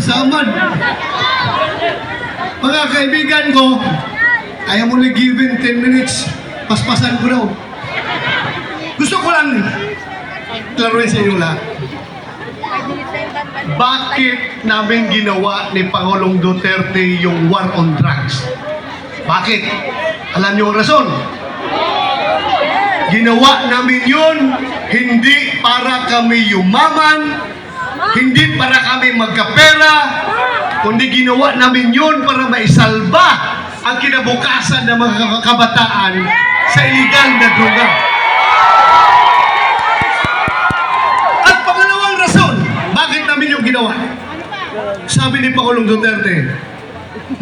Nasamad. Mga kaibigan ko, I am only given 10 minutes. Paspasan ko daw. Gusto ko lang klaruin sa inyo lahat. Bakit namin ginawa ni Pangulong Duterte yung war on drugs? Bakit? Alam niyo ang rason? Ginawa namin yun hindi para kami yumaman, hindi para kami magkapera, kundi ginawa namin yun para maisalba ang kinabukasan ng mga kabataan sa illegal na droga. At pangalawang rason, bakit namin yung ginawa? Sabi ni Pangulong Duterte,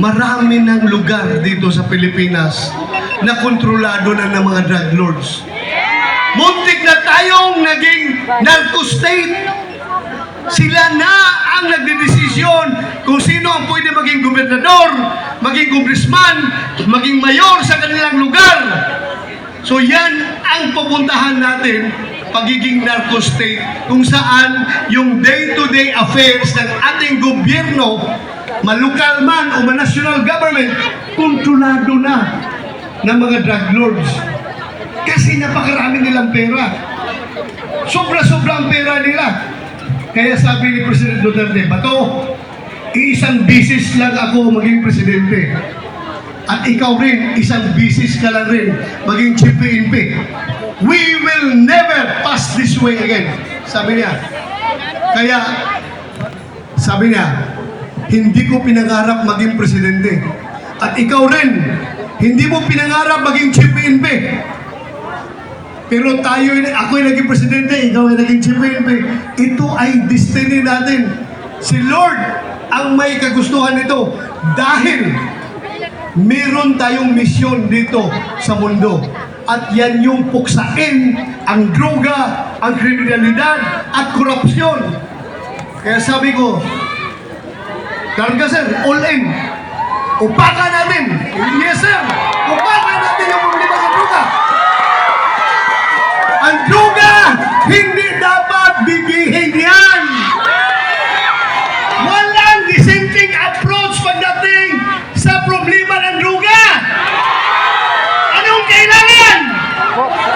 marami ng lugar dito sa Pilipinas na kontrolado na ng mga drug lords. Muntik na tayong naging narco state. Sila na ang nagdedesisyon kung sino ang pwede maging gobernador, maging congressman, maging mayor sa kanilang lugar. So yan ang pupuntahan natin, pagiging narco state, kung saan yung day-to-day affairs ng ating gobyerno, malukal man o national government, kontrolado na ng mga drug lords. Kasi napakarami nilang pera. Sobra-sobra ang pera nila. Kaya sabi ni President Duterte, Bato, isang bisis lang ako maging presidente. At ikaw rin, isang bisis ka lang rin maging chief. We will never pass this way again. Sabi niya. Kaya, sabi niya, hindi ko pinangarap maging presidente. At ikaw rin, hindi mo pinangarap maging chief. Pero tayo, ako ay naging presidente, ikaw ay naging chief. Ito ay destiny natin. Si Lord ang may kagustuhan nito dahil meron tayong misyon dito sa mundo. At yan yung puksain ang droga, ang kriminalidad at korupsyon. Kaya sabi ko, Karga sir, all in. Upakan natin. Yes sir, upakan natin yung problema sa droga. Ang droga, hindi dapat bibihin yan. Walang dissenting approach pagdating sa problema ng droga. Anong kailangan?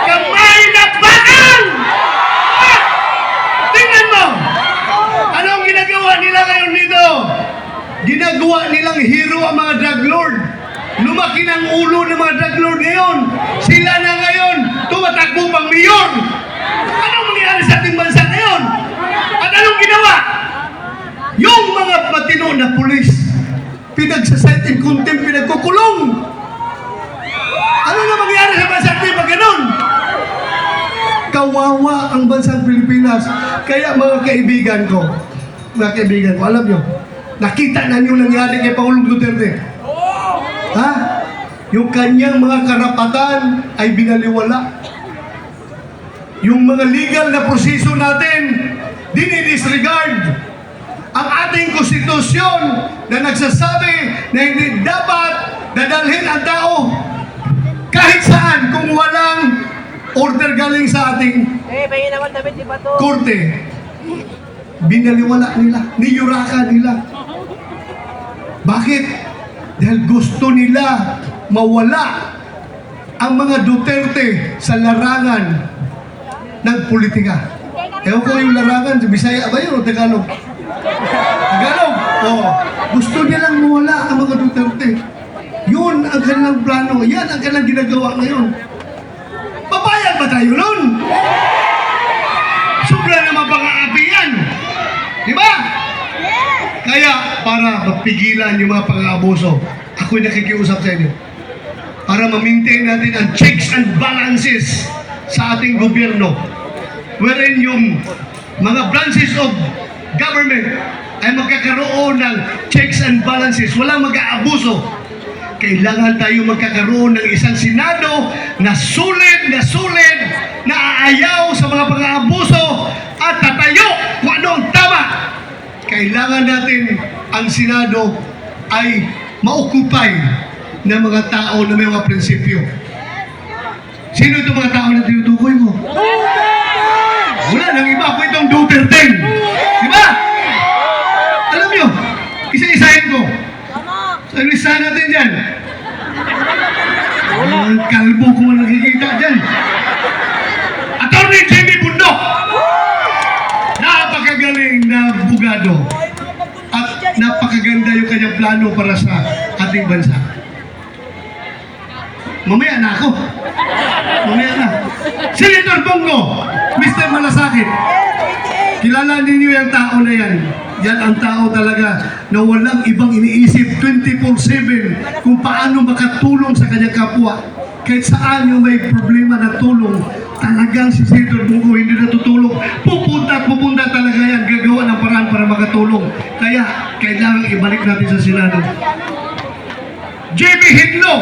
Kamay na bakal! Ah! Tingnan mo! Anong ginagawa nila ngayon dito? Ginagawa nilang hero ang mga drug lord. Lumaki ng ulo ng mga drug lord ngayon. Sila na ngayon tumatakbo pang mayor. Anong mangyayari sa ating bansa ngayon? At anong ginawa? Yung mga matino na pulis, pinagsasite in contempt, pinagkukulong. Ano na mangyayari sa bansa natin pag ganun? Kawawa ang bansang Pilipinas. Kaya mga kaibigan ko, mga kaibigan ko, alam nyo, nakita na nyo nangyari kay Pangulong Duterte. Ha? Yung kanyang mga karapatan ay binaliwala. Yung mga legal na proseso natin, dinidisregard. Ang ating konstitusyon na nagsasabi na hindi dapat dadalhin ang tao kahit saan kung walang order galing sa ating Eh, korte, binaliwala nila, niyuraka nila. Bakit? Dahil gusto nila mawala ang mga Duterte sa larangan ng politika. Ewan ko yung larangan, sa Bisaya ba yun o? Tagalog? Gusto nilang mawala ang mga Duterte. Yun ang kanilang plano. Yan ang kanilang ginagawa ngayon. Papayag ba tayo nun? Sobra naman pang-aapi yan. Di ba? Kaya, para mapigilan yung mga pang-aabuso, ako'y nakikiusap sa inyo. Para ma-maintain natin ang checks and balances sa ating gobyerno. Wherein yung mga branches of government ay magkakaroon ng checks and balances. Walang mag-aabuso. Kailangan tayo magkakaroon ng isang Senado na sulit na sulit na aayaw sa mga pang-aabuso at tatayo kung ano ang tama. Kailangan natin ang Senado ay maokupay ng mga tao na may mga prinsipyo. Sino itong mga tao na tinutukoy mo? Wala nang iba po itong Duterte. Umpisahan natin dyan. Ang kalbo ko nakikita dyan. Attorney Jimmy Bundok. Napakagaling na bugado. At napakaganda yung kanyang plano para sa ating bansa. Mamaya na ako. Mamaya na. Senator Bongo, Mr. Malasakit. Kilala ninyo yung tao na yan. Yan ang tao talaga na walang ibang iniisip 24-7 kung paano makatulong sa kanyang kapwa. Kahit saan yung may problema na tulong, talagang si Senator Bungo hindi natutulog. Pupunta pupunta talaga yan, gagawa ng paraan para makatulong. Kaya, kailangan ibalik natin sa Senado. JB Hidlo,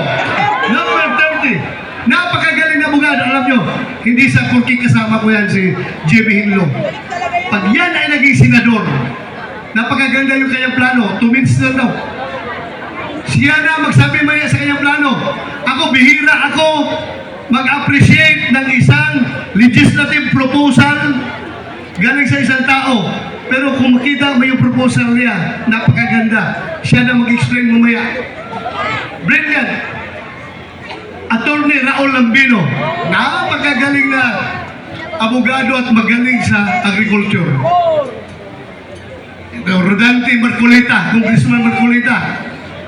number 30. Napakagaling na bugado, alam nyo. Hindi sa kurki kasama ko yan si JB Hidlo. Pag yan ay naging senador, napakaganda yung kanyang plano, two minutes lang daw. Siya na magsabi maya sa kanyang plano. Ako, bihira ako mag-appreciate ng isang legislative proposal galing sa isang tao. Pero kung makita mo yung proposal niya, napakaganda. Siya na mag-explain mamaya. Brilliant. Attorney Raul Lambino, napakagaling na abogado at magaling sa agriculture. Rodante Marcolita, Congressman Marcolita.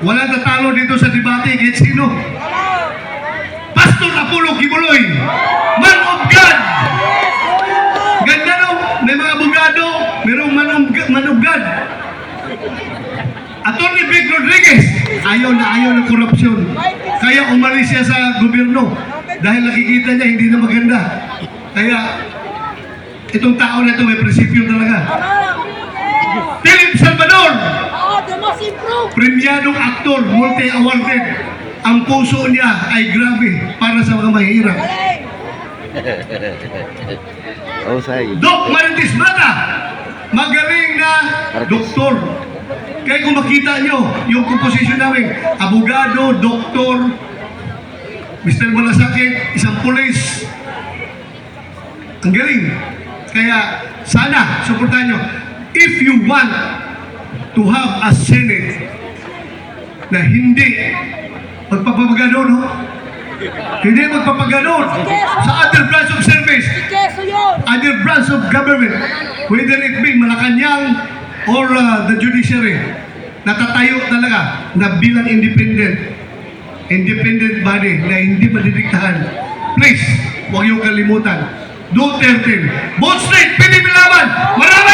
Wala tatalo dito sa debate kahit sino. Pastor Apollo Kibuloy, man of God. Ganda no, may mga abogado, mayroong man of, man of God. Attorney Vic Rodriguez, ayaw na ayaw ng korupsyon. Kaya umalis siya sa gobyerno dahil nakikita niya hindi na maganda. Kaya itong tao na ito may prinsipyo talaga. Philip Salvador, Oh, the most improved. premiadong aktor, multi-awarded. Ang puso niya ay grabe para sa mga mahirap. Oh, say. Doc Marites Mata, magaling na doktor. Kaya kung makita nyo, yung composition namin, abogado, doktor, Mr. Malasakit, isang pulis. Ang galing. Kaya sana, suportahan nyo. If you want to have a Senate na hindi magpapagano, no? Hindi magpapagano sa other branch of service. Other branch of government, whether it be Malacanang or uh, the judiciary, natatayo talaga na bilang independent, independent body na hindi madidiktahan. Please, huwag yung kalimutan. Duterte, Both Street, Pilipilaban, maraming